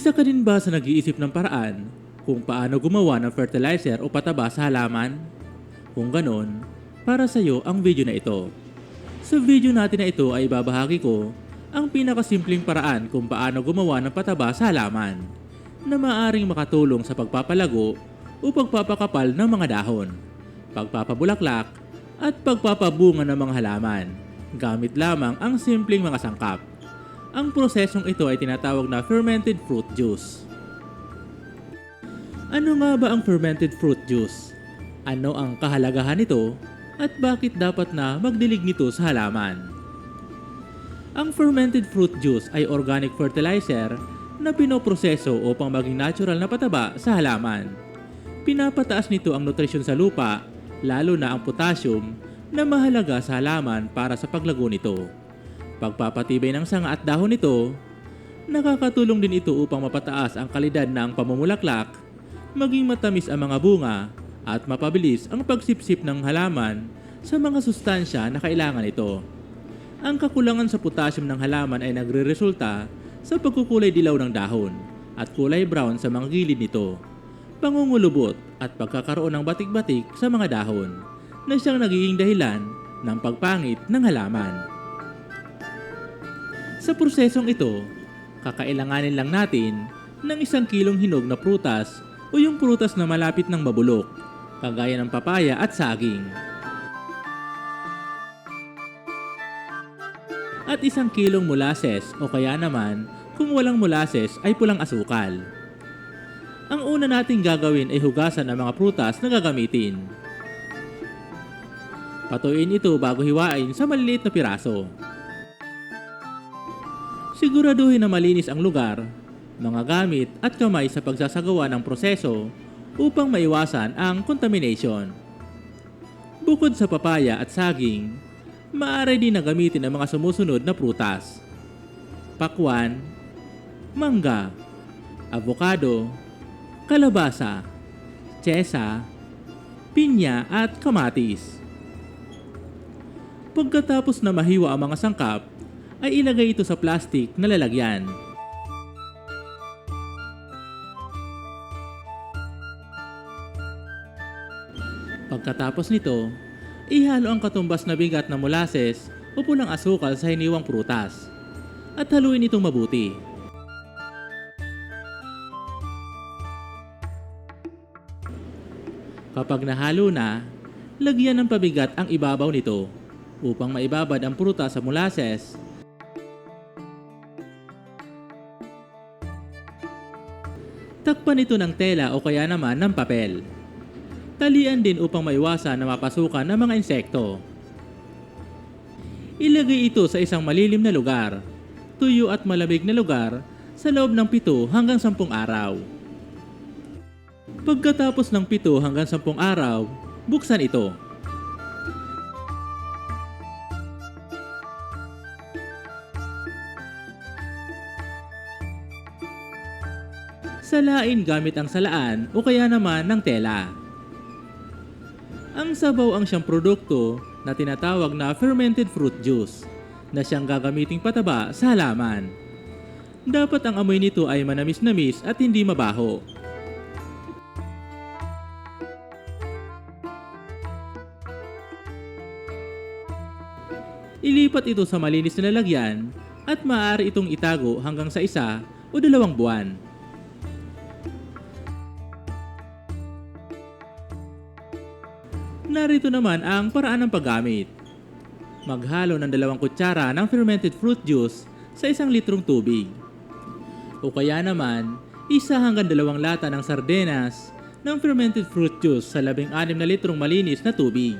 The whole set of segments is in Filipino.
Isa ka din ba sa nag-iisip ng paraan kung paano gumawa ng fertilizer o pataba sa halaman? Kung ganon, para sa iyo ang video na ito. Sa video natin na ito ay babahagi ko ang pinakasimpleng paraan kung paano gumawa ng pataba sa halaman na maaring makatulong sa pagpapalago o pagpapakapal ng mga dahon, pagpapabulaklak at pagpapabunga ng mga halaman gamit lamang ang simpleng mga sangkap. Ang prosesong ito ay tinatawag na fermented fruit juice. Ano nga ba ang fermented fruit juice? Ano ang kahalagahan nito at bakit dapat na magdilig nito sa halaman? Ang fermented fruit juice ay organic fertilizer na pinoproseso upang maging natural na pataba sa halaman. Pinapataas nito ang nutrisyon sa lupa, lalo na ang potassium na mahalaga sa halaman para sa paglago nito. Pagpapatibay ng sanga at dahon nito, nakakatulong din ito upang mapataas ang kalidad ng pamumulaklak, maging matamis ang mga bunga, at mapabilis ang pagsipsip ng halaman sa mga sustansya na kailangan ito. Ang kakulangan sa potassium ng halaman ay nagre-resulta sa pagkukulay dilaw ng dahon at kulay brown sa mga gilid nito, pangungulubot at pagkakaroon ng batik-batik sa mga dahon na siyang nagiging dahilan ng pagpangit ng halaman. Sa prosesong ito, kakailanganin lang natin ng isang kilong hinog na prutas o yung prutas na malapit ng mabulok, kagaya ng papaya at saging. At isang kilong molasses o kaya naman kung walang molasses ay pulang asukal. Ang una nating gagawin ay hugasan ang mga prutas na gagamitin. Patuin ito bago hiwain sa maliliit na piraso. Siguraduhin na malinis ang lugar, mga gamit at kamay sa pagsasagawa ng proseso upang maiwasan ang contamination. Bukod sa papaya at saging, maaari din na gamitin ang mga sumusunod na prutas. Pakwan, mangga, avocado, kalabasa, tsesa, pinya at kamatis. Pagkatapos na mahiwa ang mga sangkap, ay ilagay ito sa plastic na lalagyan. Pagkatapos nito, ihalo ang katumbas na bigat na molasses o pulang asukal sa hiniwang prutas at haluin itong mabuti. Kapag nahalo na, lagyan ng pabigat ang ibabaw nito upang maibabad ang prutas sa molasses. Takpan ito ng tela o kaya naman ng papel. Talian din upang maiwasan na mapasukan ng mga insekto. Ilagay ito sa isang malilim na lugar, tuyo at malamig na lugar sa loob ng pito hanggang sampung araw. Pagkatapos ng pito hanggang sampung araw, buksan ito. Salain gamit ang salaan o kaya naman ng tela. Ang sabaw ang siyang produkto na tinatawag na fermented fruit juice na siyang gagamiting pataba sa halaman. Dapat ang amoy nito ay manamis-namis at hindi mabaho. Ilipat ito sa malinis na lalagyan at maaari itong itago hanggang sa isa o dalawang buwan. Narito naman ang paraan ng paggamit. Maghalo ng dalawang kutsara ng fermented fruit juice sa isang litrong tubig. O kaya naman, isa hanggang dalawang lata ng sardenas ng fermented fruit juice sa labing anim na litrong malinis na tubig.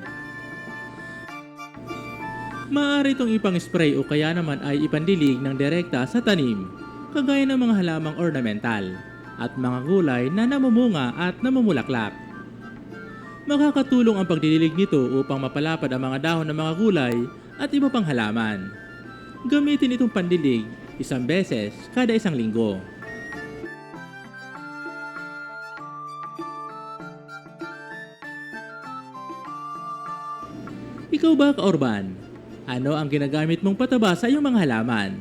Maaari itong ipang-spray o kaya naman ay ipandilig ng direkta sa tanim, kagaya ng mga halamang ornamental at mga gulay na namumunga at namumulaklak. Makakatulong ang pagdidilig nito upang mapalapad ang mga dahon ng mga gulay at iba pang halaman. Gamitin itong pandilig isang beses kada isang linggo. Ikaw ba, Kaorban? Ano ang ginagamit mong pataba sa iyong mga halaman?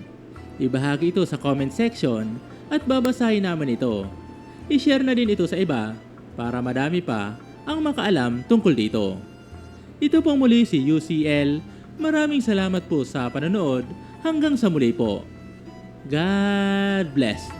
Ibahagi ito sa comment section at babasahin naman ito. I-share na din ito sa iba para madami pa ang makaalam tungkol dito. Ito pong muli si UCL. Maraming salamat po sa panonood. Hanggang sa muli po. God bless.